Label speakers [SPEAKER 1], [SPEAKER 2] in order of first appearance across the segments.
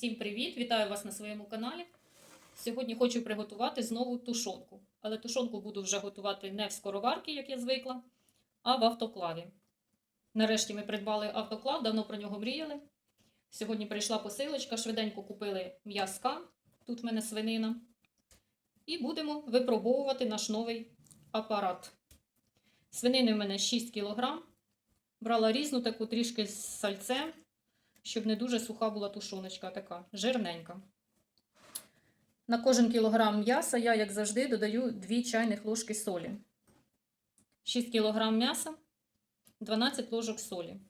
[SPEAKER 1] Всім привіт! Вітаю вас на своєму каналі. Сьогодні хочу приготувати знову тушонку. Але тушонку буду вже готувати не в скороварці, як я звикла, а в автоклаві. Нарешті ми придбали автоклав, давно про нього мріяли. Сьогодні прийшла посилочка, швиденько купили м'язка. Тут в мене свинина. І будемо випробовувати наш новий апарат. Свинини в мене 6 кг. Брала різну таку трішки з сальцем щоб не дуже суха була тушоночка така, жирненька. На кожен кілограм м'яса я, як завжди, додаю 2 чайних ложки солі. 6 кг м'яса, 12 ложок солі.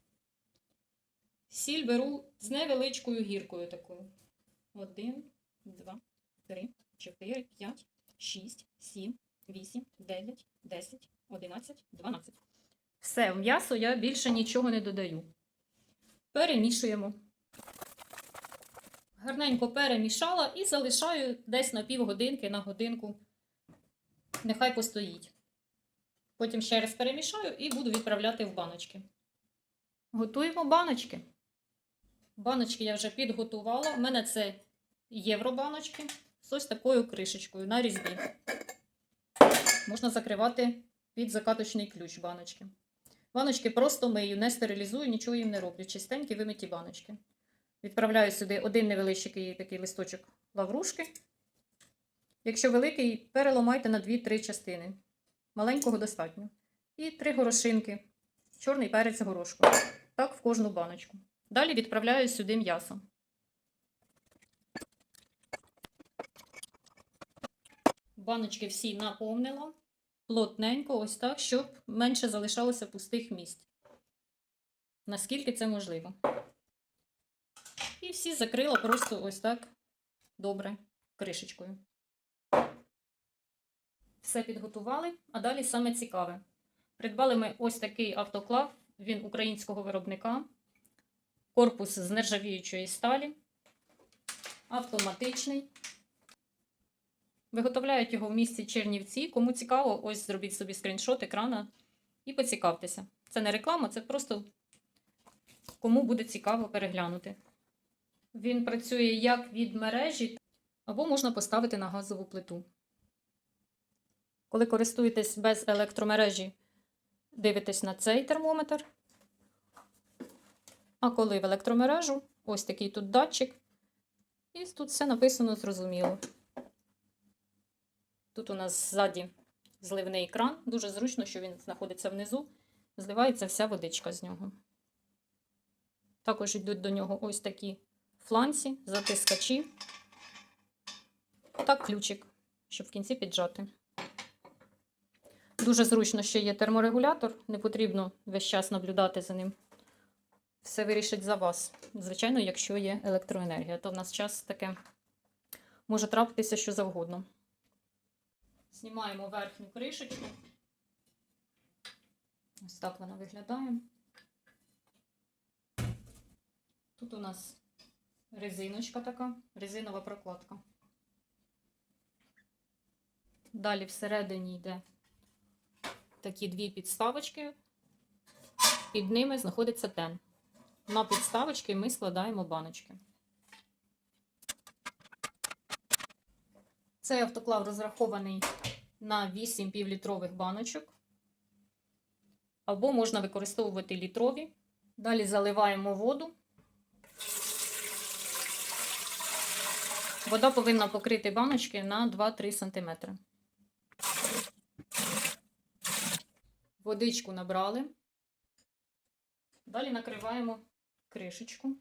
[SPEAKER 1] Сіль беру з невеличкою гіркою такою. 1, 2, 3, 4, 5, 6, 7, 8, 9, 10, 11, 12. Все, в м'ясо я більше нічого не додаю. Перемішуємо. Гарненько перемішала і залишаю десь на півгодинки, на годинку. Нехай постоїть. Потім ще раз перемішаю і буду відправляти в баночки. Готуємо баночки. Баночки я вже підготувала. У мене це євробаночки з ось такою кришечкою на різьбі. Можна закривати під закаточний ключ баночки. Баночки просто мию, не стерилізую, нічого їм не роблю. Чистенькі вимиті баночки. Відправляю сюди один невеличкий такий листочок лаврушки. Якщо великий, переламайте на 2-3 частини. Маленького достатньо. І 3 горошинки. Чорний перець горошку. Так, в кожну баночку. Далі відправляю сюди м'ясо. Баночки всі наповнила плотненько, ось так, щоб менше залишалося пустих місць. Наскільки це можливо. І всі закрила просто ось так добре кришечкою. Все підготували, а далі саме цікаве. Придбали ми ось такий автоклав, він українського виробника, корпус з нержавіючої сталі, автоматичний. Виготовляють його в місті Чернівці. Кому цікаво, ось зробіть собі скріншот екрана і поцікавтеся. Це не реклама, це просто кому буде цікаво переглянути. Він працює як від мережі, або можна поставити на газову плиту. Коли користуєтесь без електромережі, дивитесь на цей термометр. А коли в електромережу, ось такий тут датчик. І тут все написано зрозуміло. Тут у нас ззаді зливний кран. Дуже зручно, що він знаходиться внизу. Зливається вся водичка з нього. Також йдуть до нього ось такі фланці, затискачі. Так, ключик, щоб в кінці піджати. Дуже зручно, що є терморегулятор, не потрібно весь час наблюдати за ним. Все вирішить за вас. Звичайно, якщо є електроенергія, то в нас час таке може трапитися що завгодно. Знімаємо верхню кришечку. Ось так вона виглядає. Тут у нас резиночка така, резинова прокладка. Далі всередині йде такі дві підставочки, під ними знаходиться тен. На підставочки ми складаємо баночки. Цей автоклав розрахований на 8 півлітрових баночок. Або можна використовувати літрові. Далі заливаємо воду. Вода повинна покрити баночки на 2-3 см. Водичку набрали. Далі накриваємо кришечку.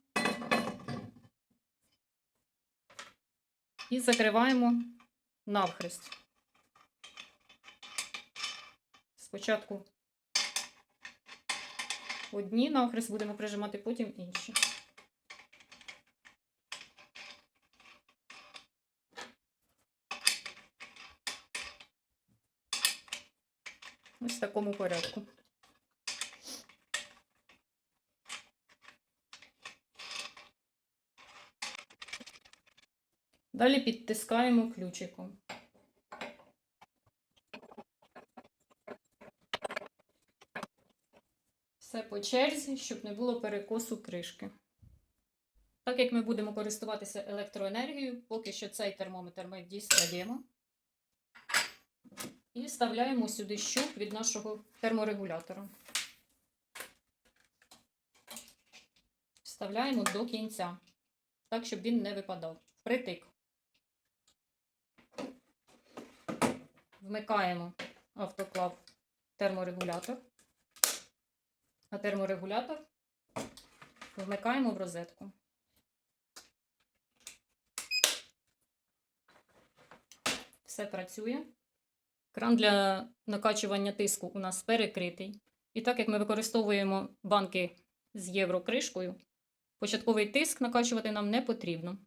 [SPEAKER 1] І закриваємо навхрест. Спочатку одні навхрест будемо прижимати, потім інші. Ось в такому порядку. Далі підтискаємо ключиком. Все черзі, щоб не було перекосу кришки. Так як ми будемо користуватися електроенергією, поки що цей термометр ми дістаємо і вставляємо сюди щуп від нашого терморегулятора. Вставляємо до кінця, так, щоб він не випадав. Притик. Вмикаємо автоклав терморегулятор, а терморегулятор вмикаємо в розетку. Все працює. Кран для накачування тиску у нас перекритий. І так як ми використовуємо банки з єврокришкою, початковий тиск накачувати нам не потрібно.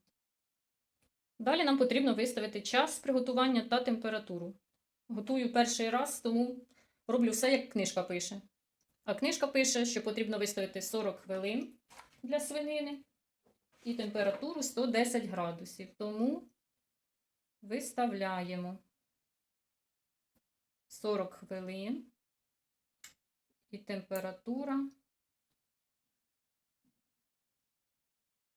[SPEAKER 1] Далі нам потрібно виставити час приготування та температуру. Готую перший раз, тому роблю все, як книжка пише. А книжка пише, що потрібно виставити 40 хвилин для свинини і температуру 110 градусів. Тому виставляємо 40 хвилин і температура.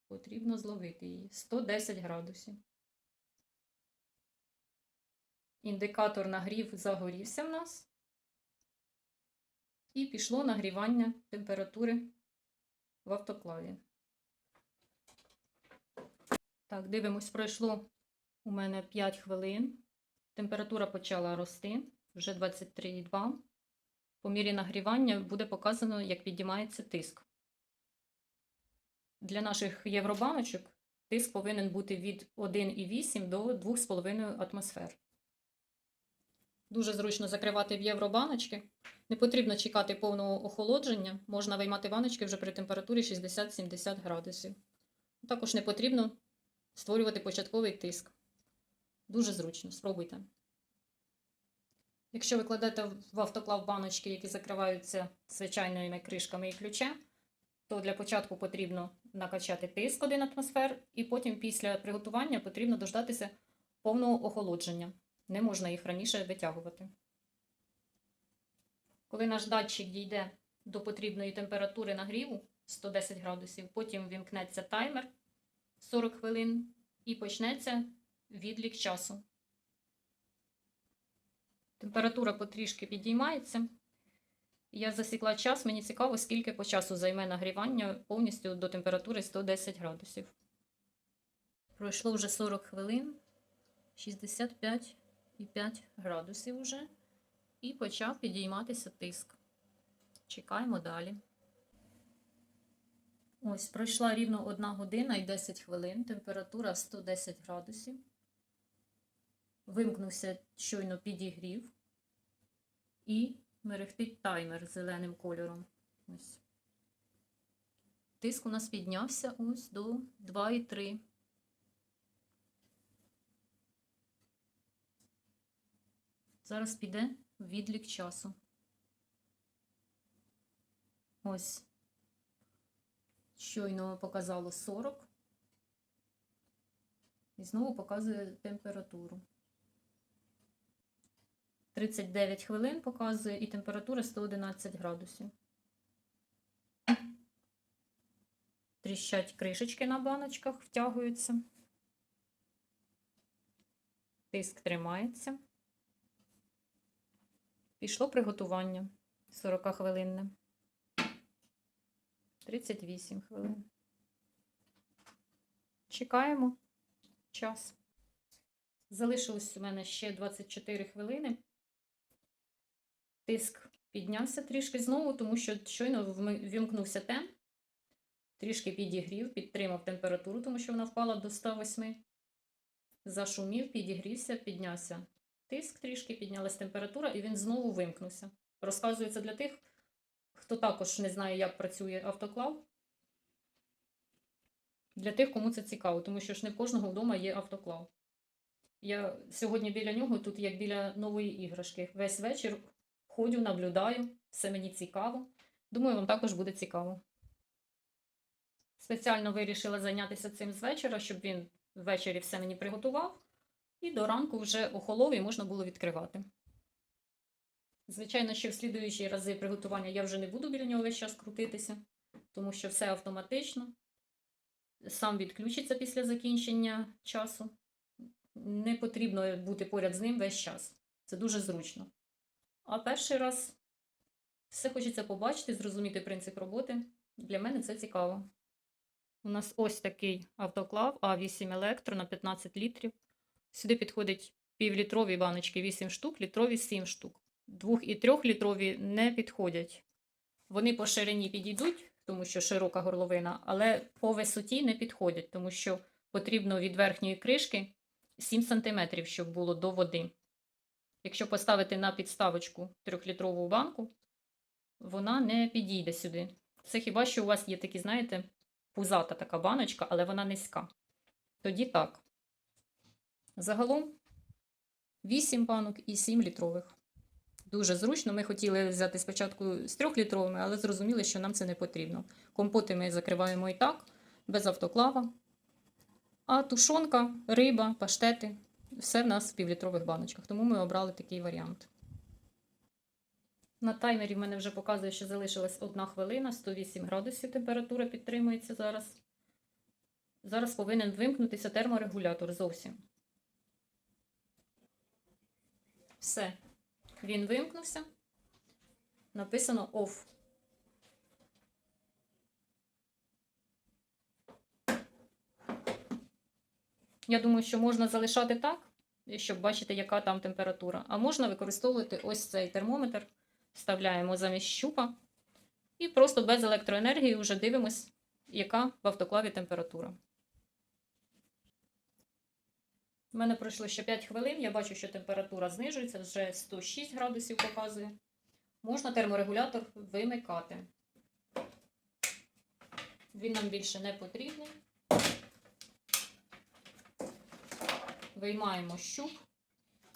[SPEAKER 1] Потрібно зловити її 110 градусів. Індикатор нагрів загорівся в нас. І пішло нагрівання температури в автоклаві. Так, дивимось, пройшло у мене 5 хвилин. Температура почала рости, вже 23,2. По мірі нагрівання буде показано, як підіймається тиск. Для наших євробаночок тиск повинен бути від 1,8 до 2,5 атмосфер. Дуже зручно закривати в євробаночки. Не потрібно чекати повного охолодження. Можна виймати баночки вже при температурі 60-70 градусів. Також не потрібно створювати початковий тиск. Дуже зручно, спробуйте. Якщо ви кладете в автоклав баночки, які закриваються звичайними кришками і ключем, то для початку потрібно накачати тиск 1 атмосфер, і потім після приготування потрібно дождатися повного охолодження. Не можна їх раніше витягувати. Коли наш датчик дійде до потрібної температури нагріву 110 градусів, потім вімкнеться таймер 40 хвилин і почнеться відлік часу. Температура потрішки підіймається. Я засікла час, мені цікаво, скільки по часу займе нагрівання повністю до температури 110 градусів. Пройшло вже 40 хвилин, 65,5 градусів вже, і почав підійматися тиск. Чекаємо далі. Ось, пройшла рівно 1 година і 10 хвилин, температура 110 градусів. Вимкнувся щойно підігрів і мерехтить таймер зеленим кольором. Ось. Тиск у нас піднявся ось до 2,3. Зараз піде відлік часу. Ось. Щойно показало 40. І знову показує температуру. 39 хвилин показує і температура 111 градусів. Тріщать кришечки на баночках, втягуються. Тиск тримається. Пішло приготування 40 хвилинне. 38 хвилин. Чекаємо час. Залишилось у мене ще 24 хвилини. Тиск піднявся трішки знову, тому що щойно вімкнувся темп, трішки підігрів, підтримав температуру, тому що вона впала до 108. Зашумів, підігрівся, піднявся тиск, трішки піднялась температура, і він знову вимкнувся. Розказується для тих, хто також не знає, як працює автоклав. Для тих, кому це цікаво, тому що ж не в кожного вдома є автоклав. Я сьогодні біля нього, тут як біля нової іграшки. Весь вечір Ходю, наблюдаю, все мені цікаво. Думаю, вам також буде цікаво. Спеціально вирішила зайнятися цим з вечора, щоб він ввечері все мені приготував, і до ранку вже охолов і можна було відкривати. Звичайно, що в слідуючі рази приготування я вже не буду біля нього весь час крутитися, тому що все автоматично. сам відключиться після закінчення часу. Не потрібно бути поряд з ним весь час. Це дуже зручно. А перший раз все хочеться побачити, зрозуміти принцип роботи. Для мене це цікаво. У нас ось такий автоклав А8 Електро на 15 літрів. Сюди підходить півлітрові баночки 8 штук, літрові 7 штук. Двох і трьохлітрові не підходять. Вони по ширині підійдуть, тому що широка горловина, але по висоті не підходять, тому що потрібно від верхньої кришки 7 см, щоб було до води. Якщо поставити на підставочку трьохлітрову банку, вона не підійде сюди. Це хіба що у вас є такі, знаєте, пузата така баночка, але вона низька. Тоді так. Загалом 8 банок і 7 літрових. Дуже зручно. Ми хотіли взяти спочатку з 3 літровими, але зрозуміли, що нам це не потрібно. Компоти ми закриваємо і так, без автоклава. А тушонка, риба, паштети все в нас в півлітрових баночках, тому ми обрали такий варіант. На таймері в мене вже показує, що залишилась 1 хвилина, 108 градусів температура підтримується зараз. Зараз повинен вимкнутися терморегулятор зовсім. Все. Він вимкнувся. Написано OFF. Я думаю, що можна залишати так, щоб бачити, яка там температура. А можна використовувати ось цей термометр. Вставляємо замість щупа. І просто без електроенергії вже дивимось, яка в автоклаві температура. У мене пройшло ще 5 хвилин. Я бачу, що температура знижується, вже 106 градусів показує. Можна терморегулятор вимикати. Він нам більше не потрібний. Виймаємо щуп.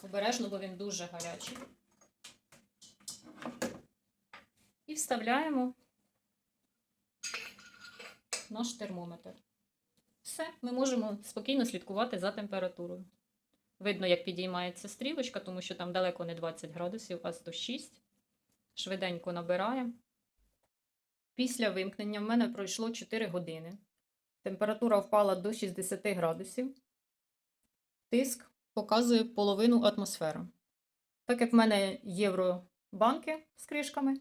[SPEAKER 1] Обережно, бо він дуже гарячий. І вставляємо наш термометр. Все, ми можемо спокійно слідкувати за температурою. Видно, як підіймається стрілочка, тому що там далеко не 20 градусів, а 106. Швиденько набираємо. Після вимкнення в мене пройшло 4 години. Температура впала до 60 градусів. Тиск показує половину атмосфери. Так як в мене євробанки з кришками,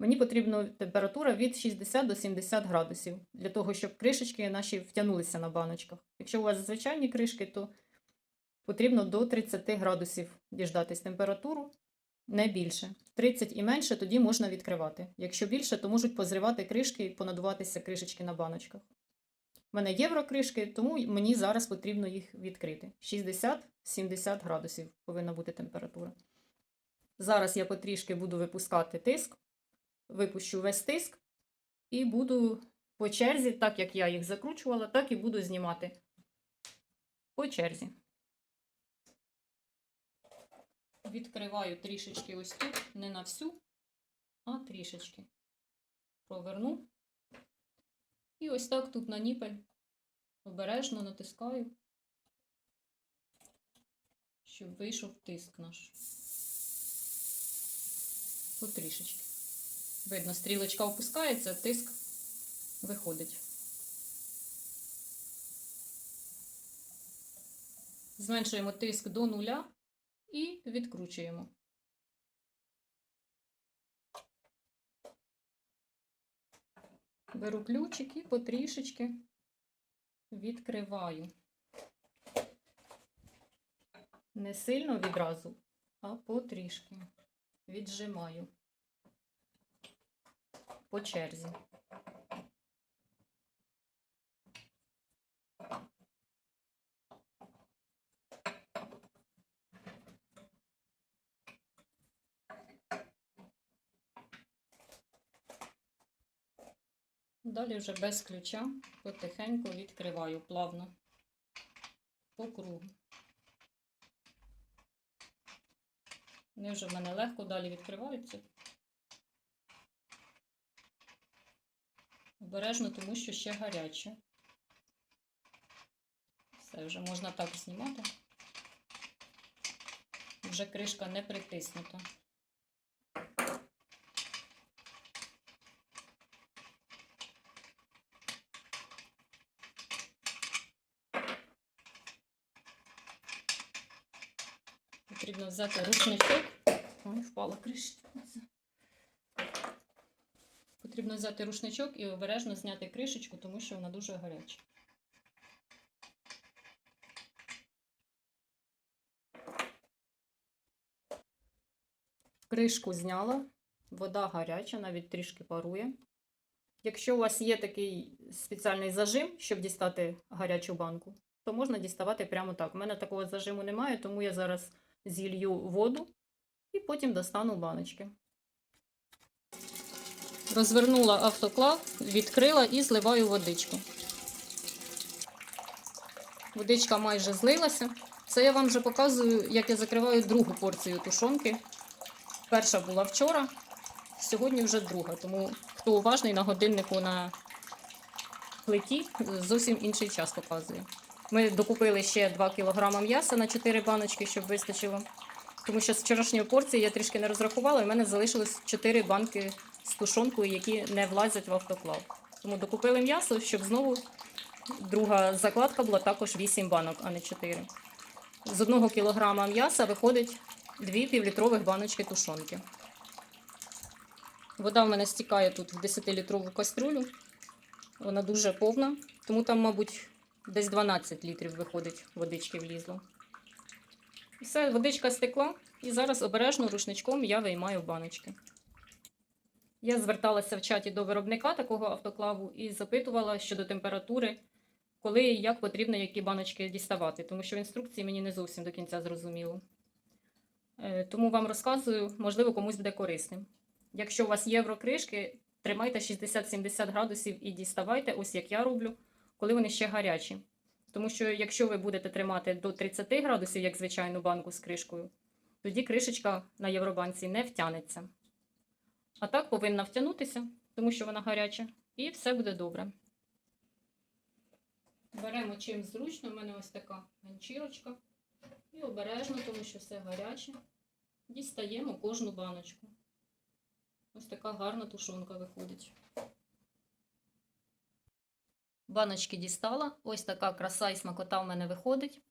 [SPEAKER 1] Мені потрібна температура від 60 до 70 градусів для того, щоб кришечки наші втягнулися на баночках. Якщо у вас звичайні кришки, то потрібно до 30 градусів діждатись температуру, не більше. 30 і менше тоді можна відкривати. Якщо більше, то можуть позривати кришки і понадуватися кришечки на баночках. У мене єврокришки, тому мені зараз потрібно їх відкрити. 60-70 градусів повинна бути температура. Зараз я потрішки буду випускати тиск випущу весь тиск і буду по черзі, так як я їх закручувала, так і буду знімати по черзі. Відкриваю трішечки ось тут, не на всю, а трішечки проверну. І ось так тут на ніпель обережно натискаю, щоб вийшов тиск наш. Потрішечки. Видно, стрілочка опускається, тиск виходить. Зменшуємо тиск до нуля і відкручуємо. Беру ключик і потрішечки відкриваю. Не сильно відразу, а потрішки віджимаю по черзі. Далі вже без ключа потихеньку відкриваю плавно по кругу. Вони вже в мене легко далі відкриваються. Обережно, тому що ще гаряче. Все, вже можна так знімати. Вже кришка не притиснута. Потрібно взяти рушничок. Ой, впала кришка. Потрібно взяти рушничок і обережно зняти кришечку, тому що вона дуже гаряча. Кришку зняла, вода гаряча, навіть трішки парує. Якщо у вас є такий спеціальний зажим, щоб дістати гарячу банку, то можна діставати прямо так. У мене такого зажиму немає, тому я зараз зілью воду і потім достану баночки. Розвернула автоклав, відкрила і зливаю водичку. Водичка майже злилася. Це я вам вже показую, як я закриваю другу порцію тушонки. Перша була вчора, сьогодні вже друга. Тому хто уважний на годиннику на плиті, зовсім інший час показує. Ми докупили ще 2 кг м'яса на 4 баночки, щоб вистачило. Тому що з вчорашньої порції я трішки не розрахувала, і в мене залишилось 4 банки з тушонкою, які не влазять в автоклав. Тому докупили м'ясо, щоб знову друга закладка була також 8 банок, а не 4. З 1 кг м'яса виходить 2 півлітрових баночки тушонки. Вода в мене стікає тут в 10-літрову кастрюлю. Вона дуже повна, тому там, мабуть, десь 12 літрів виходить, водички влізло. Все, водичка стекла, і зараз обережно рушничком я виймаю баночки. Я зверталася в чаті до виробника такого автоклаву і запитувала щодо температури, коли і як потрібно які баночки діставати, тому що в інструкції мені не зовсім до кінця зрозуміло. Е, Тому вам розказую, можливо, комусь буде корисним. Якщо у вас єврокришки, тримайте 60-70 градусів і діставайте, ось як я роблю, коли вони ще гарячі. Тому що якщо ви будете тримати до 30 градусів, як звичайну банку з кришкою, тоді кришечка на євробанці не втягнеться. А так повинна втягнутися, тому що вона гаряча, і все буде добре. Беремо чим зручно, у мене ось така ганчірочка. І обережно, тому що все гаряче. Дістаємо кожну баночку. Ось така гарна тушонка виходить. Баночки дістала. Ось така краса і смакота в мене виходить.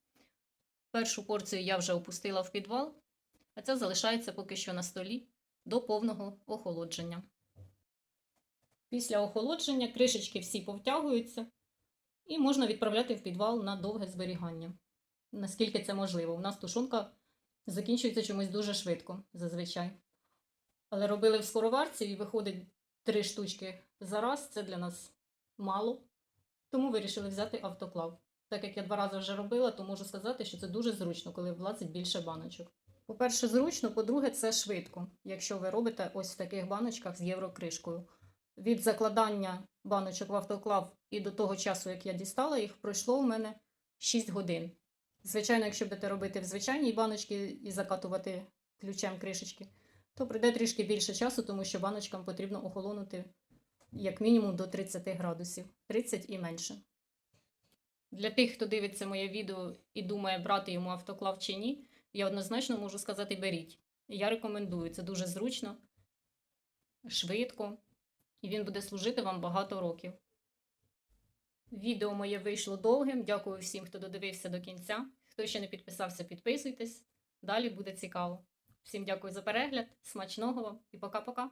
[SPEAKER 1] Першу порцію я вже опустила в підвал, а ця залишається поки що на столі до повного охолодження. Після охолодження кришечки всі повтягуються і можна відправляти в підвал на довге зберігання. Наскільки це можливо. У нас тушонка закінчується чомусь дуже швидко зазвичай. Але робили в скороварці і виходить три штучки за раз. Це для нас мало. Тому вирішили взяти автоклав. Так як я два рази вже робила, то можу сказати, що це дуже зручно, коли влазить більше баночок. По-перше, зручно, по-друге, це швидко, якщо ви робите ось в таких баночках з єврокришкою. Від закладання баночок в автоклав і до того часу, як я дістала їх, пройшло у мене 6 годин. Звичайно, якщо будете робити в звичайній баночці і закатувати ключем кришечки, то прийде трішки більше часу, тому що баночкам потрібно охолонути як мінімум до 30 градусів, 30 і менше. Для тих, хто дивиться моє відео і думає, брати йому автоклав чи ні, я однозначно можу сказати, беріть. Я рекомендую, це дуже зручно, швидко, і він буде служити вам багато років. Відео моє вийшло довгим. Дякую всім, хто додивився до кінця. Хто ще не підписався, підписуйтесь. Далі буде цікаво. Всім дякую за перегляд, смачного вам і пока-пока.